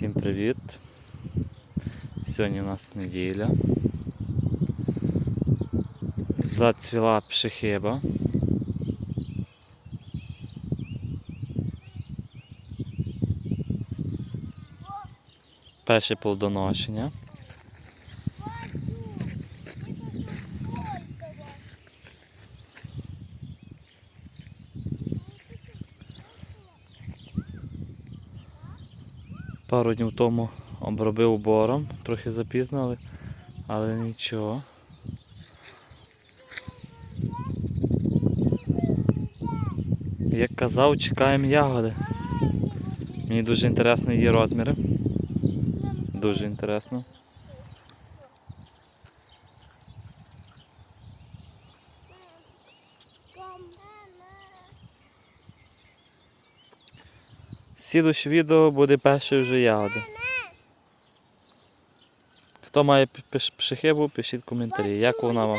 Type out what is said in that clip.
Всім привіт! Сьогодні у нас неділя. Зацвіла пшехиба. Перше плодоношення. Пару днів тому обробив бором, трохи запізнили, але нічого. Як казав, чекаємо ягоди. Мені дуже інтересно її розміри. Дуже інтересно. Слідуще відео буде першою вже ягоди. Хто має пш- пшехибу, пишіть коментарі. Як вона вам?